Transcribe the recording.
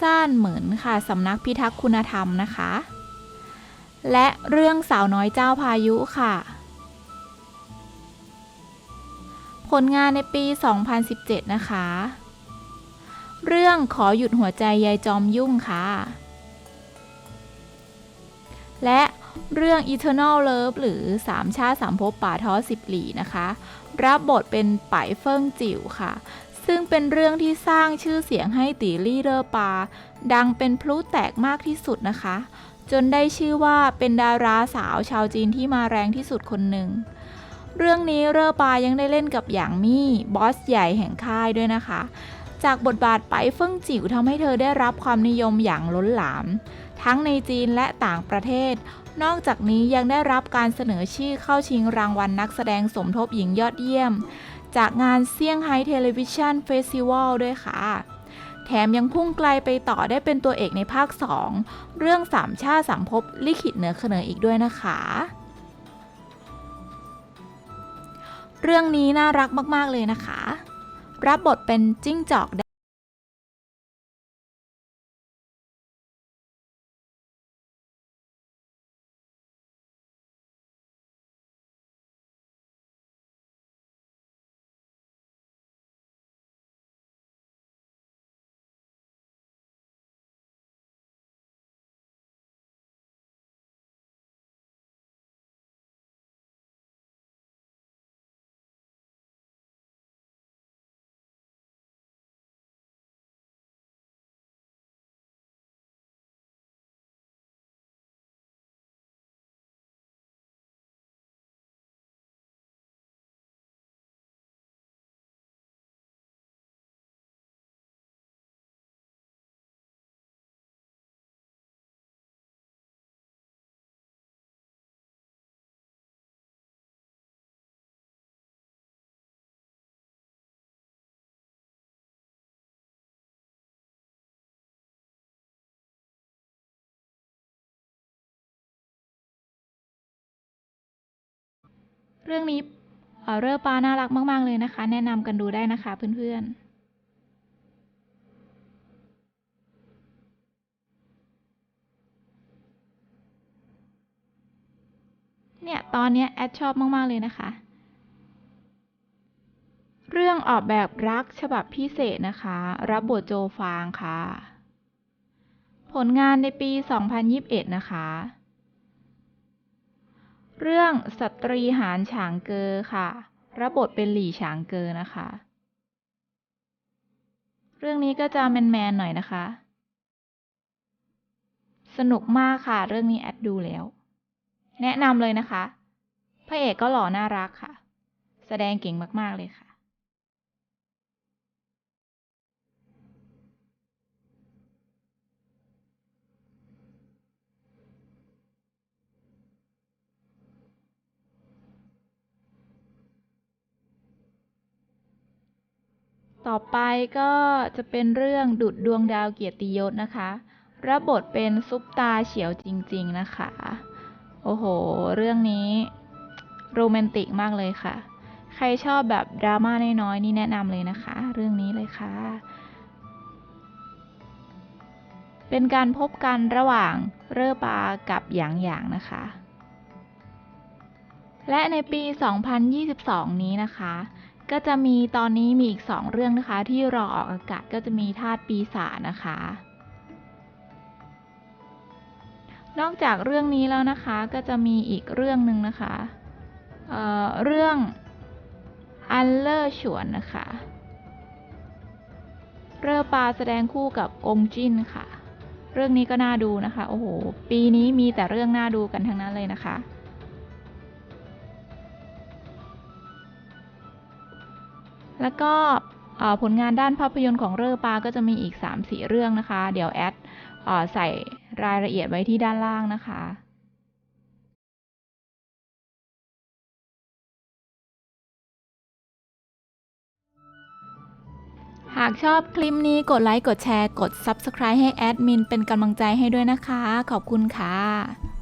ซานเหมือนค่ะสำนักพิทักษ์คุณธรรมนะคะ และเรื่องสาวน้อยเจ้าพายุค่ะ ผลงานในปี 2017 นะคะ เรื่องขอหยุดหัวใจยายจอมยุ่งค่ะ และเรื่อง Eternal Love หรือสามชาติสามภพป่าท้อสิบหลีนะคะ รับบทเป็นป่ายเฟิ่งจิ๋วค่ะ ซึ่งเป็นเรื่องที่สร้างชื่อเสียงให้ตีลี่เลอปา ดังเป็นพลุแตกมากที่สุดนะคะ จนได้ชื่อว่าเป็นดาราสาวชาวจีนที่มาแรงที่สุดคนหนึ่ง เรื่องนี้เลอปายังได้เล่นกับหยางมี่บอสใหญ่แห่งค่ายด้วยนะคะ จากบทบาทไปเฟิ่งจิ๋วทำให้เธอได้รับความนิยมอย่างล้นหลาม ทั้งในจีนและต่างประเทศ นอกจากนี้ยังได้รับการเสนอชื่อเข้าชิงรางวัลนักแสดงสมทบหญิงยอดเยี่ยม จากงานเซี่ยงไฮ้เทเลวิชันเฟสติวัลด้วยค่ะ แถมยังพุ่งไกลไปต่อได้เป็นตัวเอกในภาค 2 เรื่องสามชาติสามภพลิขิตเหนือเขนออีกด้วยนะคะ เรื่องนี้น่ารักมาก ๆ เลยนะคะ รับบทเป็นจิ้งจอก เรื่องนี้เอ่อเรอปาน่ารักมาก ๆ เลยนะคะ แนะนำกันดูได้นะคะเพื่อนๆเนี่ย ตอนนี้แอดชอบมาก ๆ เลยนะคะ เรื่องออกแบบรักฉบับพิเศษนะคะ รับบทโจฟางค่ะ ผลงานในปี 2021 นะคะ เรื่องสตรีหารฉางเกอค่ะ รับบทเป็นหลี่ฉางเกอนะคะ เรื่องนี้ก็จะแมนๆหน่อยนะคะ สนุกมากค่ะ เรื่องนี้แอดดูแล้ว แนะนำเลยนะคะ พระเอกก็หล่อน่ารักค่ะ แสดงเก่งมากๆเลยค่ะ ต่อไปก็จะเป็นเรื่องดุดดวงดาวเกียรติยศนะคะรับบทเป็นซุปตาเฉียวจริง ๆนะคะ โอ้โห เรื่องนี้โรแมนติกมากเลยค่ะ ใครชอบแบบดราม่าน้อยๆนี่แนะนำเลยนะคะ เรื่องนี้เลยค่ะ เป็นการพบกันระหว่างเร่อปากับหยางหยางนะคะ และในปี 2022 นี้นะคะ ก็จะมีตอนนี้มีอีก 2 เรื่องนะคะ ที่รอออกอากาศก็จะมีธาตุปีศาจนะคะ นอกจากเรื่องนี้แล้วนะคะก็จะมีอีกเรื่องหนึ่งนะคะเอ่อเรื่องอันเลอร์ฉวนนะคะเร่อปาแสดงคู่กับองจินค่ะ เรื่องนี้ก็น่าดูนะคะ โอ้โห ปีนี้มีแต่เรื่องน่าดูกันทั้งนั้นเลยนะคะ แล้วก็ผลงานด้านภาพยนตร์ของเร่อปาก็จะมีอีก 3-4 เรื่องนะคะ เดี๋ยวแอดอใส่รายละเอียดไว้ที่ด้านล่างนะคะหากชอบคลิปนี้กดไลค์ กดแชร์ กด Subscribe ให้แอดมินเป็นกำลังใจให้ด้วยนะคะ ขอบคุณค่ะ